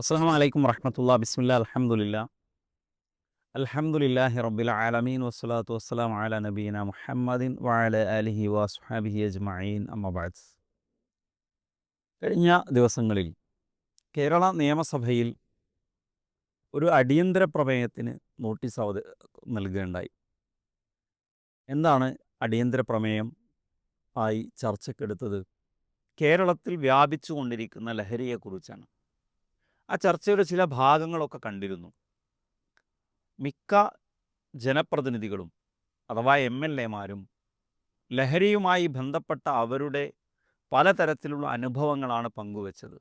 അസ്സാം വലൈക്കും വറഹമത്തുള്ള ബിസ്മില്ല അലഹമുല്ല അൽഹംദുലില്ലാഹി റബ്ബിൽ ആലമീൻ. വസ്സലാത്തു വസ്സലാം അല നബീന മുഹമ്മദിൻ വാല അലിഹി വസുഹാബിഹി അജ്മീൻ അമ്മബാദ് കഴിഞ്ഞ ദിവസങ്ങളിൽ കേരള നിയമസഭയിൽ ഒരു അടിയന്തര പ്രമേയത്തിന് നോട്ടീസ് അവത നൽകുകയുണ്ടായി. എന്താണ് അടിയന്തര പ്രമേയം ആയി ചർച്ചക്കെടുത്തത് കേരളത്തിൽ വ്യാപിച്ചു കൊണ്ടിരിക്കുന്ന ലഹരിയെക്കുറിച്ചാണ്. ആ ചർച്ചയുടെ ചില ഭാഗങ്ങളൊക്കെ കണ്ടിരുന്നു. മിക്ക ജനപ്രതിനിധികളും അഥവാ എം എൽ എമാരും ലഹരിയുമായി ബന്ധപ്പെട്ട അവരുടെ പലതരത്തിലുള്ള അനുഭവങ്ങളാണ് പങ്കുവച്ചത്.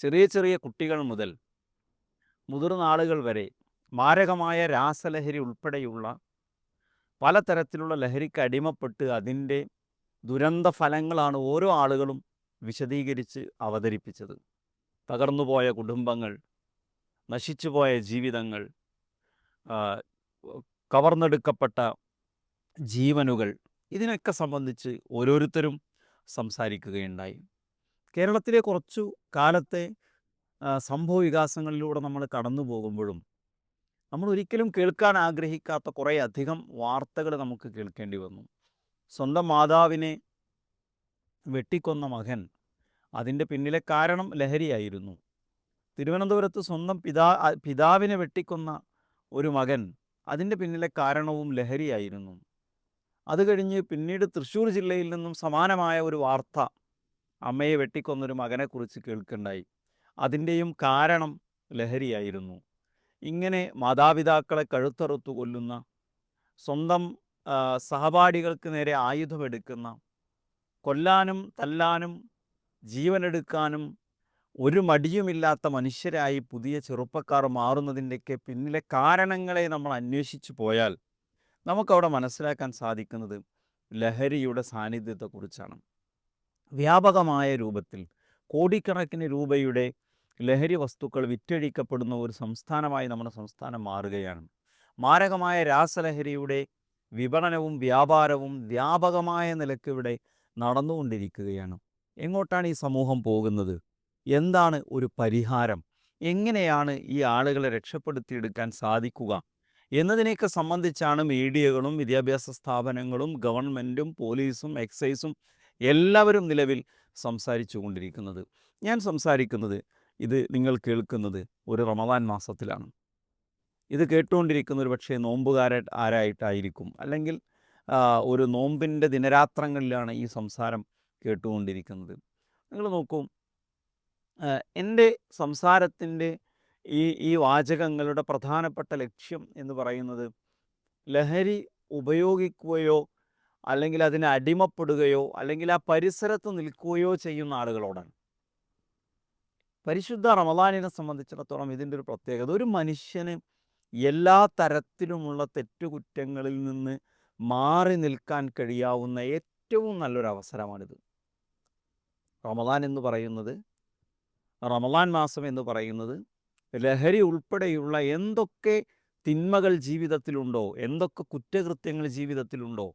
ചെറിയ ചെറിയ കുട്ടികൾ മുതൽ മുതിർന്ന ആളുകൾ വരെ മാരകമായ രാസലഹരി ഉൾപ്പെടെയുള്ള പലതരത്തിലുള്ള ലഹരിക്ക് അടിമപ്പെട്ട് അതിന്റെ ദുരന്ത ഫലങ്ങളാണ് ഓരോ ആളുകളും വിശദീകരിച്ച് അവതരിപ്പിച്ചത്. തകർന്നുപോയ കുടുംബങ്ങൾ നശിച്ചുപോയ ജീവിതങ്ങൾ കവർന്നെടുക്കപ്പെട്ട ജീവനുകൾ ഇതിനൊക്കെ സംബന്ധിച്ച് ഓരോരുത്തരും സംസാരിക്കുകയുണ്ടായി. കേരളത്തിലെ കുറച്ചു കാലത്തെ സംഭവ വികാസങ്ങളിലൂടെ നമ്മൾ കടന്നു പോകുമ്പോഴും നമ്മൾ ഒരിക്കലും കേൾക്കാൻ ആഗ്രഹിക്കാത്ത കുറേ അധികം വാർത്തകൾ നമുക്ക് കേൾക്കേണ്ടി വന്നു. സ്വന്തം മാതാവിനെ വെട്ടിക്കൊന്ന മകൻ അതിന്റെ പിന്നിലെ കാരണം ലഹരിയായിരുന്നു. തിരുവനന്തപുരത്ത് സ്വന്തം പിതാ പിതാവിനെ വെട്ടിക്കൊന്ന ഒരു മകൻ അതിന്റെ പിന്നിലെ കാരണവും ലഹരിയായിരുന്നു. അത് കഴിഞ്ഞ് പിന്നീട് തൃശ്ശൂർ ജില്ലയിൽ നിന്നും സമാനമായ ഒരു വാർത്ത അമ്മയെ വെട്ടിക്കൊന്നൊരു മകനെക്കുറിച്ച് കേൾക്കുണ്ടായി. അതിന്റെയും കാരണം ലഹരിയായിരുന്നു. ഇങ്ങനെ മാതാപിതാക്കളെ കഴുത്തറുത്തു കൊല്ലുന്ന സ്വന്തം സഹപാഠികൾക്ക് നേരെ ആയുധമെടുക്കുന്ന കൊല്ലാനും തല്ലാനും ജീവനെടുക്കാനും ഒരു മടിയുമില്ലാത്ത മനുഷ്യരായി പുതിയ ചെറുപ്പക്കാർ മാറുന്നതിന്റെയൊക്കെ പിന്നിലെ കാരണങ്ങളെ നമ്മൾ അന്വേഷിച്ചു പോയാൽ നമുക്കവിടെ മനസ്സിലാക്കാൻ സാധിക്കുന്നത് ലഹരിയുടെ സാന്നിധ്യത്തെക്കുറിച്ചാണ്. വ്യാപകമായ രൂപത്തിൽ കോടിക്കണക്കിന് രൂപയുടെ ലഹരി വസ്തുക്കൾ വിറ്റഴിക്കപ്പെടുന്ന ഒരു സംസ്ഥാനമായി നമ്മുടെ സംസ്ഥാനം മാറുകയാണ്. മാരകമായ രാസലഹരിയുടെ വിപണനവും വ്യാപാരവും വ്യാപകമായ നിലക്കിവിടെ നടന്നുകൊണ്ടിരിക്കുകയാണ്. എങ്ങോട്ടാണ് ഈ സമൂഹം പോകുന്നത്? എന്താണ് ഒരു പരിഹാരം? എങ്ങനെയാണ് ഈ ആളുകളെ രക്ഷപ്പെടുത്തിയെടുക്കാൻ സാധിക്കുക? എന്നതിനെയൊക്കെ സംബന്ധിച്ചാണ് മീഡിയകളും വിദ്യാഭ്യാസ സ്ഥാപനങ്ങളും ഗവൺമെന്റും പോലീസും എക്സൈസും എല്ലാവരും നിലവിൽ സംസാരിച്ചു കൊണ്ടിരിക്കുന്നത്. ഞാൻ സംസാരിക്കുന്നത് ഇത് നിങ്ങൾ കേൾക്കുന്നത് ഒരു റമദാൻ മാസത്തിലാണ്. ഇത് കേട്ടുകൊണ്ടിരിക്കുന്ന ഒരു പക്ഷേ നോമ്പുകാര ആരായിട്ടായിരിക്കും? അല്ലെങ്കിൽ ഒരു നോമ്പിന്റെ ദിനരാത്രങ്ങളിലാണ് ഈ സംസാരം കേട്ടുകൊണ്ടിരിക്കുന്നത്. നിങ്ങൾ നോക്കൂ എന്റെ സംസാരത്തിന്റെ ഈ ഈ വാചകങ്ങളുടെ പ്രധാനപ്പെട്ട ലക്ഷ്യം എന്ന് പറയുന്നത് ലഹരി ഉപയോഗിക്കുകയോ അല്ലെങ്കിൽ അതിന് അടിമപ്പെടുകയോ അല്ലെങ്കിൽ ആ പരിസരത്ത് നിൽക്കുകയോ ചെയ്യുന്ന ആളുകളോടാണ്. പരിശുദ്ധ റമദാനിനെ സംബന്ധിച്ചിടത്തോളം ഇതിന്റെ ഒരു പ്രത്യേകത ഒരു മനുഷ്യന് എല്ലാ തരത്തിലുമുള്ള തെറ്റുകുറ്റങ്ങളിൽ നിന്ന് മാറി നിൽക്കാൻ കഴിയാവുന്ന ഏറ്റവും നല്ലൊരു അവസരമാണിത് റമദാൻ എന്ന് പറയുന്നത് റമദാൻ മാസം എന്ന് പറയുന്നത് ലഹരി ഉൾപ്പെടെയുള്ള എന്തൊക്കെ തിന്മകൾ ജീവിതത്തിലുണ്ടോ എന്തൊക്കെ കുറ്റകൃത്യങ്ങൾ ജീവിതത്തിലുണ്ടോ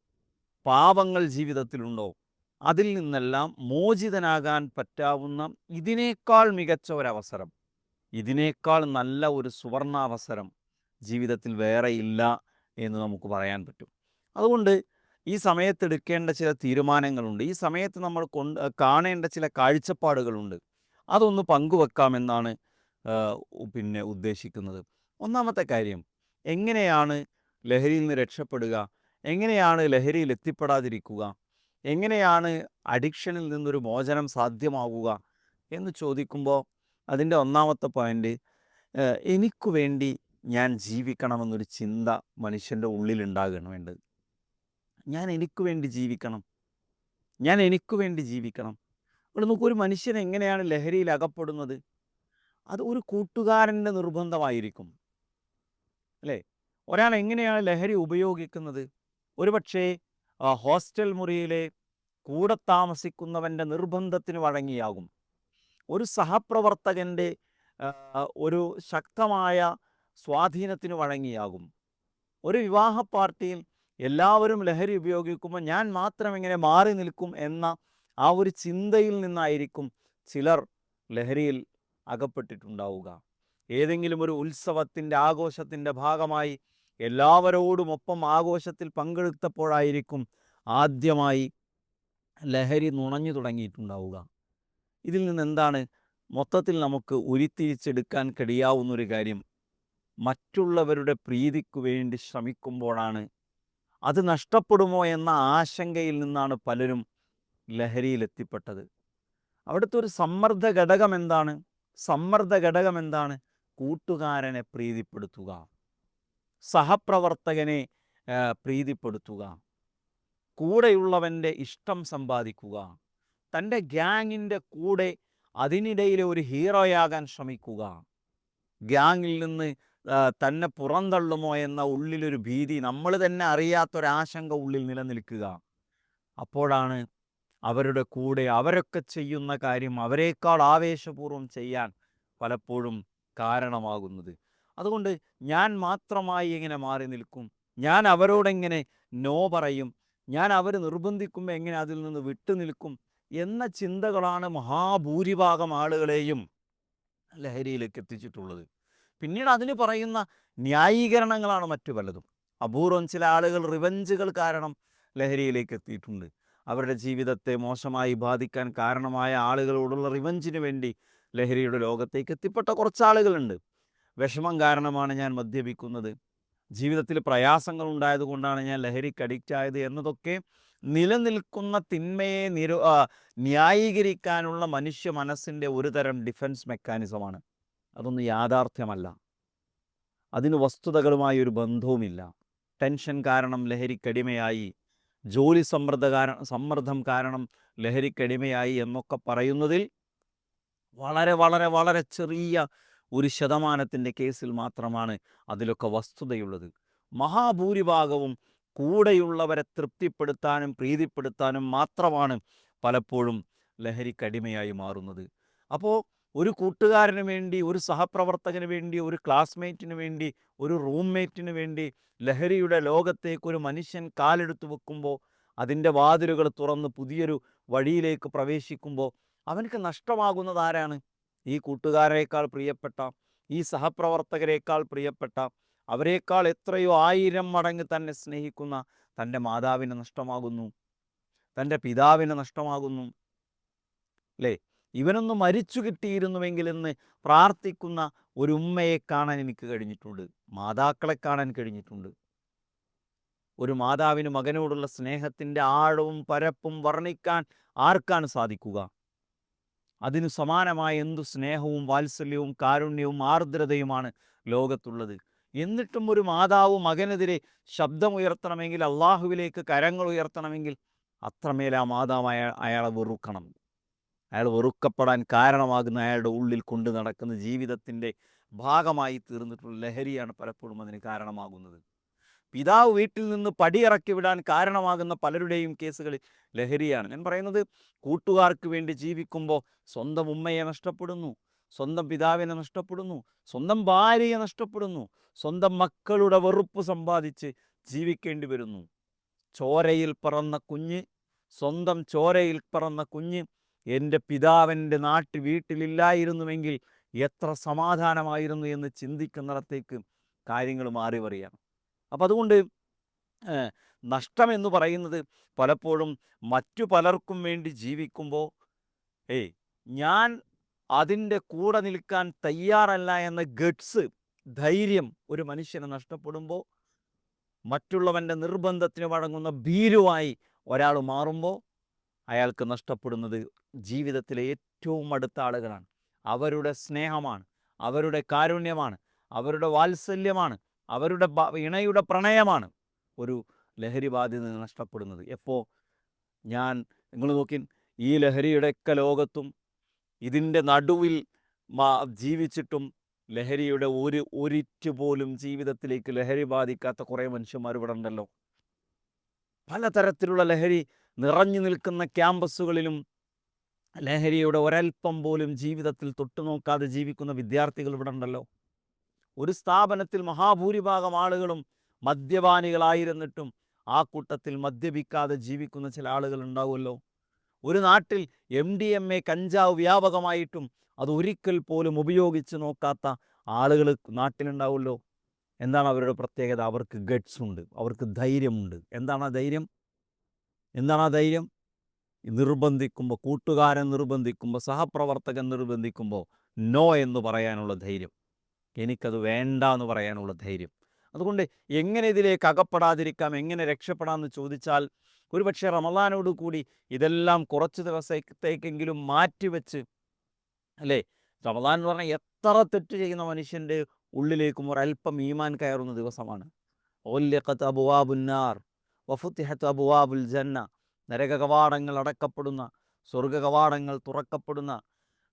പാപങ്ങൾ ജീവിതത്തിലുണ്ടോ അതിൽ നിന്നെല്ലാം മോചിതനാകാൻ പറ്റാവുന്ന ഇതിനേക്കാൾ മികച്ച ഒരവസരം ഇതിനേക്കാൾ നല്ല ഒരു സുവർണാവസരം ജീവിതത്തിൽ വേറെ ഇല്ല എന്ന് നമുക്ക് പറയാൻ പറ്റും. അതുകൊണ്ട് ഈ സമയത്ത് എടുക്കേണ്ട ചില തീരുമാനങ്ങളുണ്ട്. ഈ സമയത്ത് നമ്മൾ കൊണ്ട് കാണേണ്ട ചില കാഴ്ചപ്പാടുകളുണ്ട്. അതൊന്ന് പങ്കുവെക്കാമെന്നാണ് പിന്നെ ഉദ്ദേശിക്കുന്നത്. ഒന്നാമത്തെ കാര്യം എങ്ങനെയാണ് ലഹരിയിൽ നിന്ന് രക്ഷപ്പെടുക? എങ്ങനെയാണ് ലഹരിയിൽ എത്തിപ്പെടാതിരിക്കുക? എങ്ങനെയാണ് അഡിക്ഷനിൽ നിന്നൊരു മോചനം സാധ്യമാവുക? എന്ന് ചോദിക്കുമ്പോൾ അതിന്റെ ഒന്നാമത്തെ പോയിന്റ് എനിക്ക് വേണ്ടി ഞാൻ ജീവിക്കണമെന്നൊരു ചിന്ത മനുഷ്യന്റെ ഉള്ളിലുണ്ടാകണം വേണ്ടത് ഞാൻ എനിക്ക് വേണ്ടി ജീവിക്കണം. ഞാൻ എനിക്ക് വേണ്ടി ജീവിക്കണം. ഇവിടെ നോക്കൂ ഒരു മനുഷ്യൻ എങ്ങനെയാണ് ലഹരിയിൽ അകപ്പെടുന്നത്? അത് ഒരു കൂട്ടുകാരന്റെ നിർബന്ധമായിരിക്കും. അല്ലേ? ഒരാൾ എങ്ങനെയാണ് ലഹരി ഉപയോഗിക്കുന്നത്? ഒരുപക്ഷേ ഹോസ്റ്റൽ മുറിയിലെ കൂടെ താമസിക്കുന്നവന്റെ നിർബന്ധത്തിന് വഴങ്ങിയാകും. ഒരു സഹപ്രവർത്തകന്റെ ഒരു ശക്തമായ സ്വാധീനത്തിന് വഴങ്ങിയാകും. ഒരു വിവാഹ പാർട്ടിയിൽ എല്ലാവരും ലഹരി ഉപയോഗിക്കുമ്പോൾ ഞാൻ മാത്രം ഇങ്ങനെ മാറി നിൽക്കും എന്ന ആ ഒരു ചിന്തയിൽ നിന്നായിരിക്കും ചിലർ ലഹരിയിൽ അകപ്പെട്ടിട്ടുണ്ടാവുക. ഏതെങ്കിലും ഒരു ഉത്സവത്തിന്റെ ആഘോഷത്തിന്റെ ഭാഗമായി എല്ലാവരോടും ഒപ്പം ആഘോഷത്തിൽ പങ്കെടുത്തപ്പോഴായിരിക്കും ആദ്യമായി ലഹരി നുണഞ്ഞു തുടങ്ങിയിട്ടുണ്ടാവുക. ഇതിൽ നിന്ന് എന്താണ് മൊത്തത്തിൽ നമുക്ക് ഉരുത്തിരിച്ചെടുക്കാൻ കഴിയാവുന്നൊരു കാര്യം. മറ്റുള്ളവരുടെ പ്രീതിക്കു വേണ്ടി ശ്രമിക്കുമ്പോഴാണ് അത് നഷ്ടപ്പെടുമോ എന്ന ആശങ്കയിൽ നിന്നാണ് പലരും ലഹരിയിലെത്തിപ്പെട്ടത്. അവിടുത്തെ ഒരു സമ്മർദ്ദ ഘടകം എന്താണ്? സമ്മർദ്ദ ഘടകം എന്താണ്? കൂട്ടുകാരനെ പ്രീതിപ്പെടുത്തുക. സഹപ്രവർത്തകനെ പ്രീതിപ്പെടുത്തുക. കൂടെയുള്ളവന്റെ ഇഷ്ടം സമ്പാദിക്കുക. തന്റെ ഗ്യാങ്ങിന്റെ കൂടെ അതിനിടയിലെ ഒരു ഹീറോയാകാൻ ശ്രമിക്കുക. ഗ്യാങ്ങിൽ നിന്ന് തന്നെ പുറന്തള്ളുമോ എന്ന ഉള്ളിലൊരു ഭീതി നമ്മൾ തന്നെ അറിയാത്തൊരാശങ്ക ഉള്ളിൽ നിലനിൽക്കുക. അപ്പോഴാണ് അവരുടെ കൂടെ അവരൊക്കെ ചെയ്യുന്ന കാര്യം അവരെക്കാൾ ആവേശപൂർവം ചെയ്യാൻ പലപ്പോഴും കാരണമാകുന്നത്. അതുകൊണ്ട് ഞാൻ മാത്രമായി ഇങ്ങനെ മാറി നിൽക്കും. ഞാൻ അവരോടെങ്ങനെ നോ പറയും. ഞാൻ അവർ നിർബന്ധിക്കുമ്പോൾ എങ്ങനെ അതിൽ നിന്ന് വിട്ടു നിൽക്കും എന്ന ചിന്തകളാണ് മഹാഭൂരിഭാഗം ആളുകളെയും ലഹരിയിലേക്ക് എത്തിച്ചിട്ടുള്ളത്. പിന്നീട് അതിന് പറയുന്ന ന്യായീകരണങ്ങളാണ് മറ്റു പലതും. അപൂർവം ചില ആളുകൾ റിവഞ്ചുകൾ കാരണം ലഹരിയിലേക്ക് എത്തിയിട്ടുണ്ട്. അവരുടെ ജീവിതത്തെ മോശമായി ബാധിക്കാൻ കാരണമായ ആളുകളോടുള്ള റിവഞ്ചിന് വേണ്ടി ലഹരിയുടെ ലോകത്തേക്ക് എത്തിപ്പെട്ട കുറച്ച് ആളുകളുണ്ട്. വിഷമം കാരണമാണ് ഞാൻ മദ്യപിക്കുന്നത്. ജീവിതത്തിൽ പ്രയാസങ്ങൾ ഉണ്ടായതുകൊണ്ടാണ് ഞാൻ ലഹരിക്ക് അഡിക്റ്റ് ആയത് എന്നതൊക്കെ നിലനിൽക്കുന്ന തിന്മയെ നിരോ ന്യായീകരിക്കാനുള്ള മനുഷ്യ മനസ്സിന്റെ ഒരു തരം ഡിഫൻസ് മെക്കാനിസമാണ് അതൊന്നും യാഥാർത്ഥ്യമല്ല. അതിന് വസ്തുതകളുമായി ഒരു ബന്ധവുമില്ല. ടെൻഷൻ കാരണം ലഹരിക്കടിമയായി ജോലി സമ്മർദ്ദ കാരണം സമ്മർദ്ദം കാരണം ലഹരിക്കടിമയായി എന്നൊക്കെ പറയുന്നതിൽ വളരെ വളരെ വളരെ ചെറിയ ഒരു ശതമാനത്തിന്റെ കേസിൽ മാത്രമാണ് അതിലൊക്കെ വസ്തുതയുള്ളത്. മഹാഭൂരിഭാഗവും കൂടെയുള്ളവരെ തൃപ്തിപ്പെടുത്താനും പ്രീതിപ്പെടുത്താനും മാത്രമാണ് പലപ്പോഴും ലഹരിക്കടിമയായി മാറുന്നത്. അപ്പോൾ ഒരു കൂട്ടുകാരന് വേണ്ടി ഒരു സഹപ്രവർത്തകന് വേണ്ടി ഒരു ക്ലാസ്മേറ്റിന് വേണ്ടി ഒരു റൂംമേറ്റിന് വേണ്ടി ലഹരിയുടെ ലോകത്തേക്ക് ഒരു മനുഷ്യൻ കാലെടുത്ത് വെക്കുമ്പോൾ അതിന്റെ വാതിലുകൾ തുറന്ന് പുതിയൊരു വഴിയിലേക്ക് പ്രവേശിക്കുമ്പോൾ അവനക്ക് നഷ്ടമാകുന്നത് ആരാണ്? ഈ കൂട്ടുകാരേക്കാൾ പ്രിയപ്പെട്ട ഈ സഹപ്രവർത്തകരേക്കാൾ പ്രിയപ്പെട്ട അവരെക്കാൾ എത്രയോ ആയിരം മടങ്ങ് തന്നെ സ്നേഹിക്കുന്ന തന്റെ മാതാവിനെ നഷ്ടമാകുന്നു. തന്റെ പിതാവിനെ നഷ്ടമാകുന്നു. അല്ലേ ഇവനൊന്ന് മരിച്ചു കിട്ടിയിരുന്നുവെങ്കിലെന്ന് പ്രാർത്ഥിക്കുന്ന ഒരു ഉമ്മയെ കാണാൻ എനിക്ക് കഴിഞ്ഞിട്ടുണ്ട്. മാതാക്കളെ കാണാൻ കഴിഞ്ഞിട്ടുണ്ട്. ഒരു മാതാവിന് മകനോടുള്ള സ്നേഹത്തിന്റെ ആഴവും പരപ്പും വർണിക്കാൻ ആർക്കാണ് സാധിക്കുക? അതിനു സമാനമായ എന്തു സ്നേഹവും വാത്സല്യവും കാരുണ്യവും ആർദ്രതയുമാണ് ലോകത്തുള്ളത്. എന്നിട്ടും ഒരു മാതാവ് മകനെതിരെ ശബ്ദമുയർത്തണമെങ്കിൽ അള്ളാഹുവിലേക്ക് കരങ്ങൾ ഉയർത്തണമെങ്കിൽ അത്രമേൽ ആ മാതാവ് അയാളെ വെറുക്കണം. അയാൾ വെറുക്കപ്പെടാൻ കാരണമാകുന്ന അയാളുടെ ഉള്ളിൽ കൊണ്ട് നടക്കുന്ന ജീവിതത്തിന്റെ ഭാഗമായി തീർന്നിട്ടുള്ള ലഹരിയാണ് പലപ്പോഴും അതിന് കാരണമാകുന്നത്. പിതാവ് വീട്ടിൽ നിന്ന് പടിയിറക്കി വിടാൻ കാരണമാകുന്ന പലരുടെയും കേസുകളിൽ ലഹരിയാണ്. ഞാൻ പറയുന്നത് കൂട്ടുകാർക്ക് വേണ്ടി ജീവിക്കുമ്പോൾ സ്വന്തം ഉമ്മയെ നഷ്ടപ്പെടുന്നു സ്വന്തം പിതാവിനെ നഷ്ടപ്പെടുന്നു സ്വന്തം ഭാര്യയെ നഷ്ടപ്പെടുന്നു സ്വന്തം മക്കളുടെ വെറുപ്പ് സമ്പാദിച്ച് ജീവിക്കേണ്ടി വരുന്നു. ചോരയിൽ പറന്ന കുഞ്ഞ് സ്വന്തം ചോരയിൽ പറന്ന കുഞ്ഞ് എന്റെ പിതാവിന്റെ നാട്ടിൽ വീട്ടിലില്ലായിരുന്നുവെങ്കിൽ എത്ര സമാധാനമായിരുന്നു എന്ന് ചിന്തിക്കുന്നിടത്തേക്ക് കാര്യങ്ങൾ മാറി പറയാം അപ്പം അതുകൊണ്ട് നഷ്ടം നഷ്ടമെന്ന് പറയുന്നത് പലപ്പോഴും മറ്റു പലർക്കും വേണ്ടി ജീവിക്കുമ്പോൾ ഏയ് ഞാൻ അതിന്റെ കൂടെ നിൽക്കാൻ തയ്യാറല്ല എന്ന ഗഡ്സ് ധൈര്യം ഒരു മനുഷ്യനെ നഷ്ടപ്പെടുമ്പോൾ മറ്റുള്ളവന്റെ നിർബന്ധത്തിന് വഴങ്ങുന്ന ഭീരുവായി ഒരാൾ മാറുമ്പോൾ അയാൾക്ക് നഷ്ടപ്പെടുന്നത് ജീവിതത്തിലെ ഏറ്റവും അടുത്ത ആളുകളാണ്. അവരുടെ സ്നേഹമാണ് അവരുടെ കാരുണ്യമാണ് അവരുടെ വാത്സല്യമാണ് അവരുടെ ഇണയുടെ പ്രണയമാണ് ഒരു ലഹരി ബാധ്യത നഷ്ടപ്പെടുന്നത്. എപ്പോൾ ഞാൻ നിങ്ങൾ നോക്കി ഈ ലഹരിയുടെയൊക്കെ ലോകത്തും ഇതിന്റെ നടുവിൽ ജീവിച്ചിട്ടും ലഹരിയുടെ ഒരു ഒരിറ്റ് പോലും ജീവിതത്തിലേക്ക് ലഹരി ബാധിക്കാത്ത കുറേ മനുഷ്യന്മാർ ഇവിടെ ഉണ്ടല്ലോ. പലതരത്തിലുള്ള ലഹരി നിറഞ്ഞു നിൽക്കുന്ന ക്യാമ്പസുകളിലും ലഹരിയുടെ ഒരൽപ്പം പോലും ജീവിതത്തിൽ തൊട്ടുനോക്കാതെ ജീവിക്കുന്ന വിദ്യാർത്ഥികൾ ഇവിടെ ഉണ്ടല്ലോ. ഒരു സ്ഥാപനത്തിൽ മഹാഭൂരിഭാഗം ആളുകളും മദ്യപാനികളായിരുന്നിട്ടും ആ കൂട്ടത്തിൽ മദ്യപിക്കാതെ ജീവിക്കുന്ന ചില ആളുകൾ ഉണ്ടാവുമല്ലോ. ഒരു നാട്ടിൽ എം ഡി എം എ കഞ്ചാവ് വ്യാപകമായിട്ടും അത് ഒരിക്കൽ പോലും ഉപയോഗിച്ച് നോക്കാത്ത ആളുകൾ നാട്ടിലുണ്ടാവുമല്ലോ. എന്താണ് അവരുടെ പ്രത്യേകത? അവർക്ക് ഗട്ട്സ് ഉണ്ട്. അവർക്ക് ധൈര്യമുണ്ട്. എന്താണ് ആ ധൈര്യം? എന്താണ് ആ ധൈര്യം? നിർബന്ധിക്കുമ്പോൾ കൂട്ടുകാരൻ നിർബന്ധിക്കുമ്പോൾ സഹപ്രവർത്തകൻ നിർബന്ധിക്കുമ്പോൾ നോ എന്ന് പറയാനുള്ള ധൈര്യം. എനിക്കത് വേണ്ട എന്ന് പറയാനുള്ള ധൈര്യം. അതുകൊണ്ട് എങ്ങനെ ഇതിലേക്ക് അകപ്പെടാതിരിക്കാം എങ്ങനെ രക്ഷപ്പെടാമെന്ന് ചോദിച്ചാൽ ഒരുപക്ഷെ റമദാനോട് കൂടി ഇതെല്ലാം കുറച്ച് ദിവസത്തേക്കെങ്കിലും മാറ്റിവെച്ച് അല്ലേ? റമദാൻ എന്ന് പറഞ്ഞാൽ എത്ര തെറ്റ് ചെയ്യുന്ന മനുഷ്യന്റെ ഉള്ളിലേക്കും ഒരല്പം ഈമാൻ കയറുന്ന ദിവസമാണ്. ഓല്യക്കത്ത് അബുവാബുന്നാർ വഫുത്തിഹത്ത് അബുവാബുൽ ജന്ന നരക കവാടങ്ങൾ അടക്കപ്പെടുന്ന സ്വർഗ കവാടങ്ങൾ തുറക്കപ്പെടുന്ന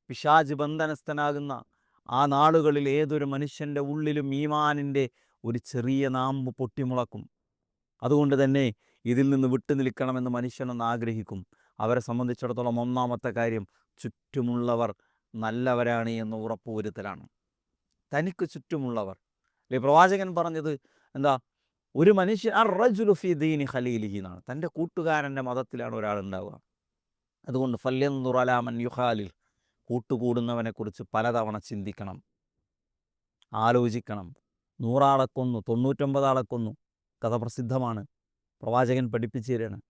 പിശാജ് ബന്ധനസ്ഥനാകുന്ന ആ നാളുകളിൽ ഏതൊരു മനുഷ്യന്റെ ഉള്ളിലും ഈമാനിന്റെ ഒരു ചെറിയ നാമ്പ് പൊട്ടിമുളക്കും. അതുകൊണ്ട് തന്നെ ഇതിൽ നിന്ന് വിട്ടു നിൽക്കണമെന്ന് മനുഷ്യനൊന്ന് ആഗ്രഹിക്കും. അവരെ സംബന്ധിച്ചിടത്തോളം ഒന്നാമത്തെ കാര്യം ചുറ്റുമുള്ളവർ നല്ലവരാണ് എന്ന് ഉറപ്പുവരുത്തലാണ്. തനിക്ക് ചുറ്റുമുള്ളവർ. അല്ലെ? പ്രവാചകൻ പറഞ്ഞത് എന്താ? ഒരു മനുഷ്യൻ ആ റജുലുഫി ദീനി ഖലീലിഹി എന്നാണ്. തന്റെ കൂട്ടുകാരന്റെ മതത്തിലാണ് ഒരാൾ ഉണ്ടാവുക. അതുകൊണ്ട് ഫല്യന്തുറലാമൻ യുഹാലിൽ കൂട്ടുകൂടുന്നവനെക്കുറിച്ച് പലതവണ ചിന്തിക്കണം. ആലോചിക്കണം. നൂറാളെ കൊന്നു തൊണ്ണൂറ്റൊമ്പതാളെ കൊന്നു. കഥ പ്രസിദ്ധമാണ്. പ്രവാചകൻ പഠിപ്പിച്ചു തരാണ്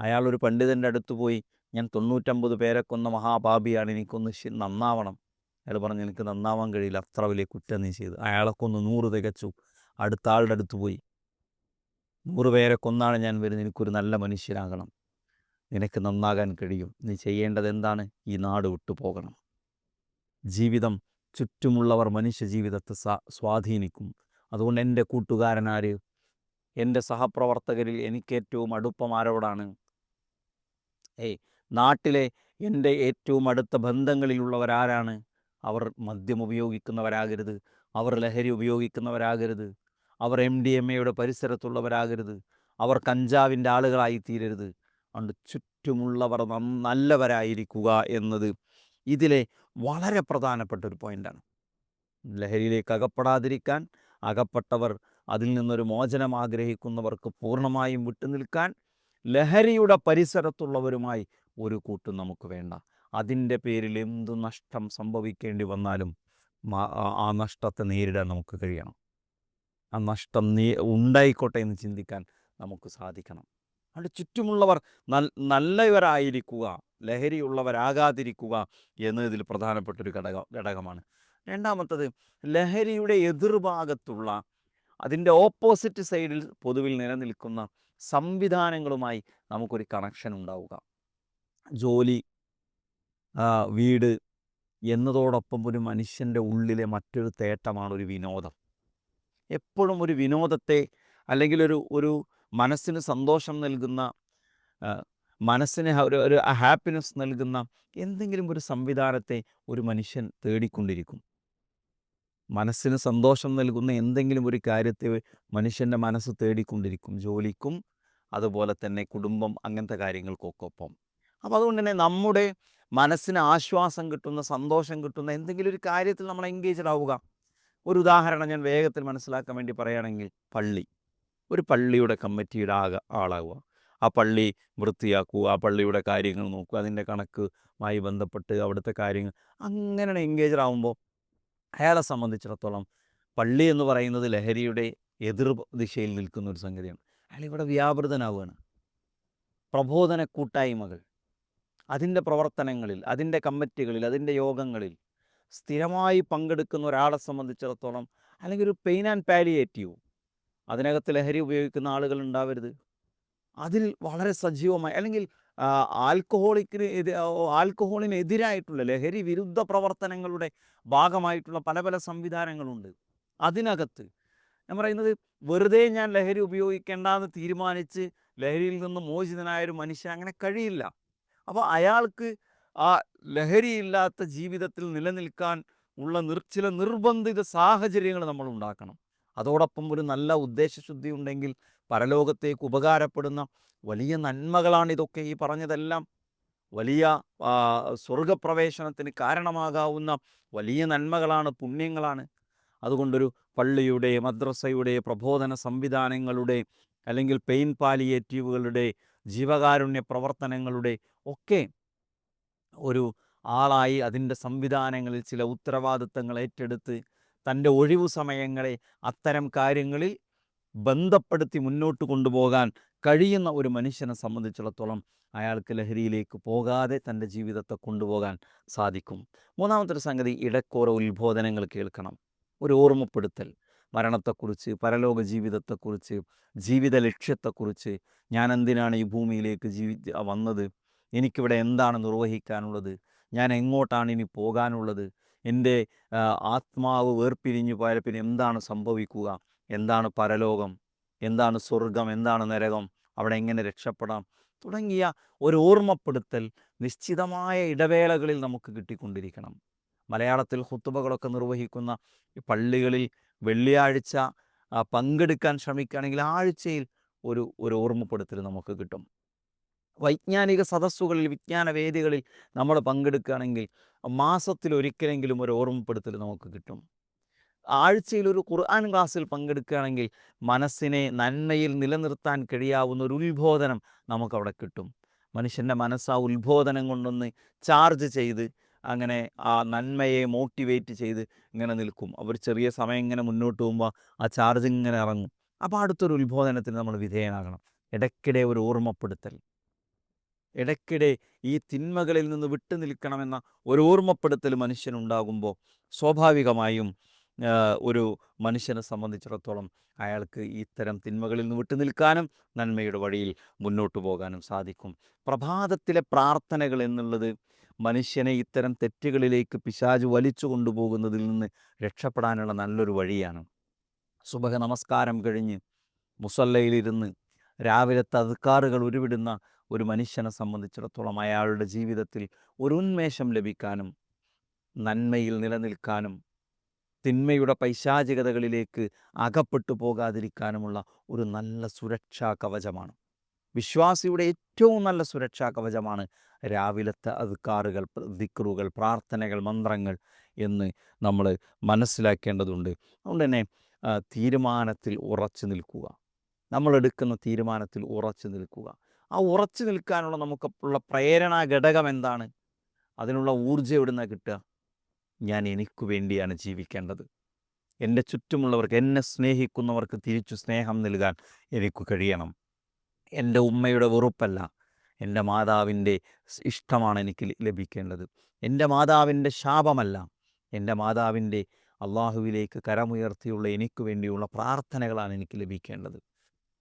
അയാൾ ഒരു പണ്ഡിതന്റെ അടുത്ത് പോയി ഞാൻ തൊണ്ണൂറ്റമ്പത് പേരെ കൊന്ന മഹാപാപിയാണ് എനിക്കൊന്ന് നന്നാവണം. അയാൾ പറഞ്ഞു എനിക്ക് നന്നാവാൻ കഴിയില്ല അത്ര വലിയ കുറ്റം നീ ചെയ്ത് അയാളെ കൊന്ന് നൂറ് തികച്ചു. അടുത്ത ആളുടെ അടുത്ത് പോയി നൂറ് പേരെ കൊന്നാണ് ഞാൻ വരുന്നത്. എനിക്കൊരു നല്ല മനുഷ്യനാകണം നിനക്ക് നന്നാകാൻ കഴിയും. നീ ചെയ്യേണ്ടത് എന്താണ്? ഈ നാട് വിട്ടു പോകണം. ജീവിതം ചുറ്റുമുള്ളവർ മനുഷ്യ ജീവിതത്തെ സ്വാ- സ്വാധീനിക്കും. അതുകൊണ്ട് എന്റെ കൂട്ടുകാരനാര് എന്റെ സഹപ്രവർത്തകരിൽ എനിക്കേറ്റവും അടുപ്പം ആരോടാണ് ഏയ് നാട്ടിലെ എന്റെ ഏറ്റവും അടുത്ത ബന്ധങ്ങളിലുള്ളവരാരാണ്? അവർ മദ്യം ഉപയോഗിക്കുന്നവരാകരുത്. അവർ ലഹരി ഉപയോഗിക്കുന്നവരാകരുത്. അവർ എം ഡി എം എയുടെ പരിസരത്തുള്ളവരാകരുത്. അവർ കഞ്ചാവിന്റെ ആളുകളായി തീരരുത് അതുകൊണ്ട് ചുറ്റുമുള്ളവർ നല്ലവരായിരിക്കുക എന്നത് ഇതിലെ വളരെ പ്രധാനപ്പെട്ട ഒരു പോയിന്റാണ് ലഹരിയിലേക്ക് അകപ്പെടാതിരിക്കാൻ അകപ്പെട്ടവർ അതിൽ നിന്നൊരു മോചനം ആഗ്രഹിക്കുന്നവർക്ക് പൂർണമായും വിട്ടുനിൽക്കാൻ ലഹരിയുടെ പരിസരത്തുള്ളവരുമായി ഒരു കൂട്ടും നമുക്ക് വേണ്ട. അതിന്റെ പേരിൽ എന്തു നഷ്ടം സംഭവിക്കേണ്ടി വന്നാലും ആ- നഷ്ടത്തെ നേരിടാൻ നമുക്ക് കഴിയണം. ആ നഷ്ടം നീ ഉണ്ടായിക്കോട്ടെ എന്ന് ചിന്തിക്കാൻ നമുക്ക് സാധിക്കണം. അതുകൊണ്ട് ചുറ്റുമുള്ളവർ നല്ലവരായിരിക്കുക ലഹരിയുള്ളവരാകാതിരിക്കുക എന്നതിൽ പ്രധാനപ്പെട്ട ഒരു ഘടക ഘടകമാണ്. രണ്ടാമത്തത് ലഹരിയുടെ എതിർഭാഗത്തുള്ള അതിന്റെ ഓപ്പോസിറ്റ് സൈഡിൽ പൊതുവിൽ നിലനിൽക്കുന്ന സംവിധാനങ്ങളുമായി നമുക്കൊരു കണക്ഷൻ ഉണ്ടാവുക. ജോലി വീട് എന്നതോടൊപ്പം ഒരു മനുഷ്യന്റെ ഉള്ളിലെ മറ്റൊരു തേട്ടമാണ് ഒരു വിനോദം. എപ്പോഴും ഒരു വിനോദത്തെ അല്ലെങ്കിൽ ഒരു ഒരു മനസ്സിന് സന്തോഷം നൽകുന്ന മനസ്സിന് ഒരു ഒരു ഹാപ്പിനെസ് നൽകുന്ന എന്തെങ്കിലും ഒരു സംവിധാനത്തെ ഒരു മനുഷ്യൻ തേടിക്കൊണ്ടിരിക്കും. മനസ്സിന് സന്തോഷം നൽകുന്ന എന്തെങ്കിലും ഒരു കാര്യത്തെ മനുഷ്യന്റെ മനസ്സ് തേടിക്കൊണ്ടിരിക്കും. ജോലിക്കും അതുപോലെ തന്നെ കുടുംബം അങ്ങനത്തെ കാര്യങ്ങൾക്കൊക്കെ ഒപ്പം. അപ്പോൾ അതുകൊണ്ട് തന്നെ നമ്മുടെ മനസ്സിന് ആശ്വാസം കിട്ടുന്ന സന്തോഷം കിട്ടുന്ന എന്തെങ്കിലും ഒരു കാര്യത്തിൽ നമ്മൾ എൻഗേജ്ഡ് ആവുക. ഒരു ഉദാഹരണം ഞാൻ വേഗത്തിൽ മനസ്സിലാക്കാൻ വേണ്ടി പറയുകയാണെങ്കിൽ പള്ളി. ഒരു പള്ളിയുടെ കമ്മിറ്റിയുടെ ആക ആളാവുക. ആ പള്ളി വൃത്തിയാക്കുക ആ പള്ളിയുടെ കാര്യങ്ങൾ നോക്കുക അതിന്റെ കണക്കുമായി ബന്ധപ്പെട്ട് അവിടുത്തെ കാര്യങ്ങൾ. അങ്ങനെ എൻഗേജ്ഡ് ആവുമ്പോൾ അയാളെ സംബന്ധിച്ചിടത്തോളം പള്ളി എന്ന് പറയുന്നത് ലഹരിയുടെ എതിർ ദിശയിൽ നിൽക്കുന്ന ഒരു സംഗതിയാണ്. അയാൾ ഇവിടെ വ്യാപൃതനാവുകയാണ്. പ്രബോധന കൂട്ടായ്മകൾ അതിന്റെ പ്രവർത്തനങ്ങളിൽ അതിന്റെ കമ്മിറ്റികളിൽ അതിന്റെ യോഗങ്ങളിൽ സ്ഥിരമായി പങ്കെടുക്കുന്ന ഒരാളെ സംബന്ധിച്ചിടത്തോളം അല്ലെങ്കിൽ ഒരു പെയിൻ ആൻഡ് പാലിയേറ്റീവ് അതിനകത്ത് ലഹരി ഉപയോഗിക്കുന്ന ആളുകൾ ഉണ്ടാവരുത്. അതിൽ വളരെ സജീവമായി അല്ലെങ്കിൽ ആൽക്കഹോളിക്കിന് ആൽക്കഹോളിനെതിരായിട്ടുള്ള ലഹരി വിരുദ്ധ പ്രവർത്തനങ്ങളുടെ ഭാഗമായിട്ടുള്ള പല പല സംവിധാനങ്ങളുണ്ട്. അതിനകത്ത് ഞാൻ പറയുന്നത് വെറുതെ ഞാൻ ലഹരി ഉപയോഗിക്കേണ്ടെന്ന് തീരുമാനിച്ച് ലഹരിയിൽ നിന്ന് മോചിതനായ ഒരു മനുഷ്യൻ അങ്ങനെ കഴിയില്ല. അപ്പോൾ അയാൾക്ക് ആ ലഹരിയില്ലാത്ത ജീവിതത്തിൽ നിലനിൽക്കാൻ ഉള്ള നിർ ചില നിർബന്ധിത സാഹചര്യങ്ങൾ നമ്മൾ ഉണ്ടാക്കണം. അതോടൊപ്പം ഒരു നല്ല ഉദ്ദേശശുദ്ധി ഉണ്ടെങ്കിൽ പരലോകത്തേക്ക് ഉപകാരപ്പെടുന്ന വലിയ നന്മകളാണ് ഇതൊക്കെ ഈ പറഞ്ഞതെല്ലാം. വലിയ സ്വർഗപ്രവേശനത്തിന് കാരണമാകാവുന്ന വലിയ നന്മകളാണ് പുണ്യങ്ങളാണ്. അതുകൊണ്ടൊരു പള്ളിയുടെ മദ്രസയുടെ പ്രബോധന സംവിധാനങ്ങളുടെ അല്ലെങ്കിൽ പെയിൻ പാലിയേറ്റീവുകളുടെ ജീവകാരുണ്യ പ്രവർത്തനങ്ങളുടെ ഒക്കെ ഒരു ആളായി അതിന്റെ സംവിധാനങ്ങളിൽ ചില ഉത്തരവാദിത്തങ്ങൾ ഏറ്റെടുത്ത് തന്റെ ഒഴിവു സമയങ്ങളെ അത്തരം കാര്യങ്ങളിൽ ബന്ധപ്പെടുത്തി മുന്നോട്ട് കൊണ്ടുപോകാൻ കഴിയുന്ന ഒരു മനുഷ്യനെ സംബന്ധിച്ചിടത്തോളം അയാൾക്ക് ലഹരിയിലേക്ക് പോകാതെ തന്റെ ജീവിതത്തെ കൊണ്ടുപോകാൻ സാധിക്കും. മൂന്നാമത്തെ സംഗതി ഇടക്കോറ ഉത്ബോധനങ്ങൾ കേൾക്കണം. ഒരു ഓർമ്മപ്പെടുത്തൽ. മരണത്തെക്കുറിച്ച് പരലോക ജീവിതത്തെക്കുറിച്ച് ജീവിത ലക്ഷ്യത്തെക്കുറിച്ച് ഞാൻ എന്തിനാണ് ഈ ഭൂമിയിലേക്ക് ജീവി വന്നത്? എനിക്കിവിടെ എന്താണ് നിർവഹിക്കാനുള്ളത്? ഞാൻ എങ്ങോട്ടാണ് ഇനി പോകാനുള്ളത്? എന്റെ ആത്മാവ് വേർപിരിഞ്ഞു പിന്നെ എന്താണ് സംഭവിക്കുക? എന്താണ് പരലോകം? എന്താണ് സ്വർഗം എന്താണ് നരകം? അവിടെ എങ്ങനെ രക്ഷപ്പെടാം? തുടങ്ങിയ ഒരു ഓർമ്മപ്പെടുത്തൽ നിശ്ചിതമായ ഇടവേളകളിൽ നമുക്ക് കിട്ടിക്കൊണ്ടിരിക്കണം. മലയാളത്തിൽ ഹുത്തുബകളൊക്കെ നിർവഹിക്കുന്ന പള്ളികളിൽ വെള്ളിയാഴ്ച പങ്കെടുക്കാൻ ശ്രമിക്കുകയാണെങ്കിൽ ആഴ്ചയിൽ ഒരു ഒരു ഓർമ്മപ്പെടുത്തൽ നമുക്ക് കിട്ടും. വൈജ്ഞാനിക സദസ്സുകളിൽ വിജ്ഞാന വേദികളിൽ നമ്മൾ പങ്കെടുക്കുകയാണെങ്കിൽ മാസത്തിൽ ഒരിക്കലെങ്കിലും ഒരു ഓർമ്മപ്പെടുത്തൽ നമുക്ക് കിട്ടും. ആഴ്ചയിൽ ഒരു ഖുർആൻ ക്ലാസ്സിൽ പങ്കെടുക്കുകയാണെങ്കിൽ മനസ്സിനെ നന്മയിൽ നിലനിർത്താൻ കഴിയാവുന്ന ഒരു ഉത്ബോധനം നമുക്കവിടെ കിട്ടും. മനുഷ്യന്റെ മനസ്സ് ആ ഉത്ബോധനം കൊണ്ടൊന്ന് ചാർജ് ചെയ്ത് അങ്ങനെ ആ നന്മയെ മോട്ടിവേറ്റ് ചെയ്ത് ഇങ്ങനെ നിൽക്കും. അവർ ചെറിയ സമയം ഇങ്ങനെ മുന്നോട്ട് പോകുമ്പോൾ ആ ചാർജ് ഇങ്ങനെ ഇറങ്ങും. അപ്പോൾ അടുത്തൊരു ഉത്ബോധനത്തിന് നമ്മൾ വിധേയനാകണം. ഇടയ്ക്കിടെ ഒരു ഓർമ്മപ്പെടുത്തൽ. ഇടയ്ക്കിടെ ഈ തിന്മകളിൽ നിന്ന് വിട്ടു നിൽക്കണമെന്ന ഒരു ഓർമ്മപ്പെടുത്തൽ മനുഷ്യനുണ്ടാകുമ്പോൾ സ്വാഭാവികമായും ഒരു മനുഷ്യനെ സംബന്ധിച്ചിടത്തോളം അയാൾക്ക് ഇത്തരം തിന്മകളിൽ നിന്ന് വിട്ടു നിൽക്കാനും നന്മയുടെ വഴിയിൽ മുന്നോട്ടു പോകാനും സാധിക്കും. പ്രഭാതത്തിലെ പ്രാർത്ഥനകൾ എന്നുള്ളത് മനുഷ്യനെ ഇത്തരം തെറ്റുകളിലേക്ക് പിശാജ് വലിച്ചു കൊണ്ടുപോകുന്നതിൽ നിന്ന് രക്ഷപ്പെടാനുള്ള നല്ലൊരു വഴിയാണ്. സുബഹ നമസ്കാരം കഴിഞ്ഞ് മുസല്ലയിലിരുന്ന് രാവിലെ തതുക്കാറുകൾ ഉരുവിടുന്ന ഒരു മനുഷ്യനെ സംബന്ധിച്ചിടത്തോളം അയാളുടെ ജീവിതത്തിൽ ഒരു ഉന്മേഷം ലഭിക്കാനും നന്മയിൽ നിലനിൽക്കാനും തിന്മയുടെ പൈശാചികതകളിലേക്ക് അകപ്പെട്ടു പോകാതിരിക്കാനുമുള്ള ഒരു നല്ല സുരക്ഷാ കവചമാണ്. വിശ്വാസിയുടെ ഏറ്റവും നല്ല സുരക്ഷാ കവചമാണ് രാവിലത്തെ അധികാറുകൾ ദിക്റുകൾ പ്രാർത്ഥനകൾ മന്ത്രങ്ങൾ എന്ന് നമ്മൾ മനസ്സിലാക്കേണ്ടതുണ്ട്. അതുകൊണ്ട് തന്നെ തീരുമാനത്തിൽ ഉറച്ചു നിൽക്കുക. നമ്മളെടുക്കുന്ന തീരുമാനത്തിൽ ഉറച്ചു നിൽക്കുക. ആ ഉറച്ചു നിൽക്കാനുള്ള നമുക്കുള്ള പ്രേരണാ ഘടകം എന്താണ്? അതിനുള്ള ഊർജം എവിടുന്ന കിട്ടുക? ഞാൻ എനിക്ക് വേണ്ടിയാണ് ജീവിക്കേണ്ടത്. എന്റെ ചുറ്റുമുള്ളവർക്ക് എന്നെ സ്നേഹിക്കുന്നവർക്ക് തിരിച്ചു സ്നേഹം നൽകാൻ എനിക്ക് കഴിയണം. എന്റെ ഉമ്മയുടെ വെറുപ്പല്ല. എന്റെ മാതാവിന്റെ ഇഷ്ടമാണ് എനിക്ക് ലഭിക്കേണ്ടത്. എന്റെ മാതാവിന്റെ ശാപമല്ല. എന്റെ മാതാവിന്റെ അള്ളാഹുവിലേക്ക് കരമുയർത്തിയുള്ള എനിക്ക് വേണ്ടിയുള്ള പ്രാർത്ഥനകളാണ് എനിക്ക് ലഭിക്കേണ്ടത്.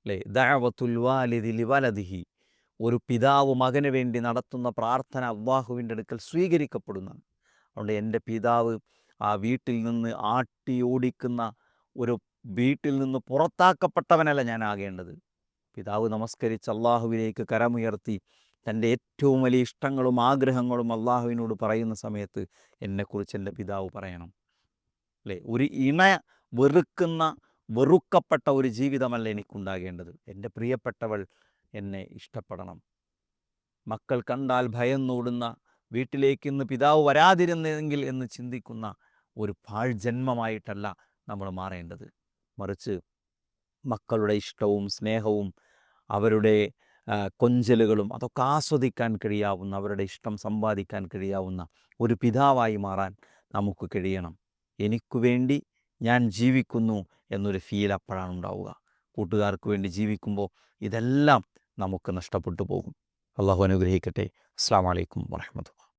അല്ലേ ദഅവത്തുൽ വാലിദി ലിവലദിഹി. ഒരു പിതാവ് മകന് വേണ്ടി നടത്തുന്ന പ്രാർത്ഥന അള്ളാഹുവിന്റെ അടുക്കൽ സ്വീകരിക്കപ്പെടുന്നതാണ്. അതുകൊണ്ട് എന്റെ പിതാവ് ആ വീട്ടിൽ നിന്ന് ആട്ടി ഓടിക്കുന്ന ഒരു വീട്ടിൽ നിന്ന് പുറത്താക്കപ്പെട്ടവനല്ല ഞാൻ ആകേണ്ടത്. പിതാവ് നമസ്കരിച്ച് അള്ളാഹുവിലേക്ക് കരമുയർത്തി തന്റെ ഏറ്റവും വലിയ ഇഷ്ടങ്ങളും ആഗ്രഹങ്ങളും അള്ളാഹുവിനോട് പറയുന്ന സമയത്ത് എന്നെക്കുറിച്ച് എന്റെ പിതാവ് പറയണം. അല്ലേ? ഒരു ഇണ വെറുക്കുന്ന വെറുക്കപ്പെട്ട ഒരു ജീവിതമല്ല എനിക്കുണ്ടാകേണ്ടത്. എന്റെ പ്രിയപ്പെട്ടവൾ എന്നെ ഇഷ്ടപ്പെടണം. മക്കൾ കണ്ടാൽ ഭയന്നോടുന്ന വീട്ടിലേക്ക് ഇന്ന് പിതാവ് വരാതിരുന്നെങ്കിൽ എന്ന് ചിന്തിക്കുന്ന ഒരു പാഴ്ജന്മമായിട്ടല്ല നമ്മൾ മാറേണ്ടത്. മറിച്ച് മക്കളുടെ ഇഷ്ടവും സ്നേഹവും അവരുടെ കൊഞ്ചലുകളും അതൊക്കെ ആസ്വദിക്കാൻ കഴിയാവുന്ന അവരുടെ ഇഷ്ടം സമ്പാദിക്കാൻ കഴിയാവുന്ന ഒരു പിതാവായി മാറാൻ നമുക്ക് കഴിയണം. എനിക്ക് വേണ്ടി ഞാൻ ജീവിക്കുന്നു എന്നൊരു ഫീൽ അപ്പോഴാണ് ഉണ്ടാവുക. കൂട്ടുകാർക്ക് വേണ്ടി ജീവിക്കുമ്പോൾ ഇതെല്ലാം നമുക്ക് നഷ്ടപ്പെട്ടു പോകും. അള്ളാഹു അനുഗ്രഹിക്കട്ടെ. അസ്സാം വലൈക്കും വാഹമത്തുള്ള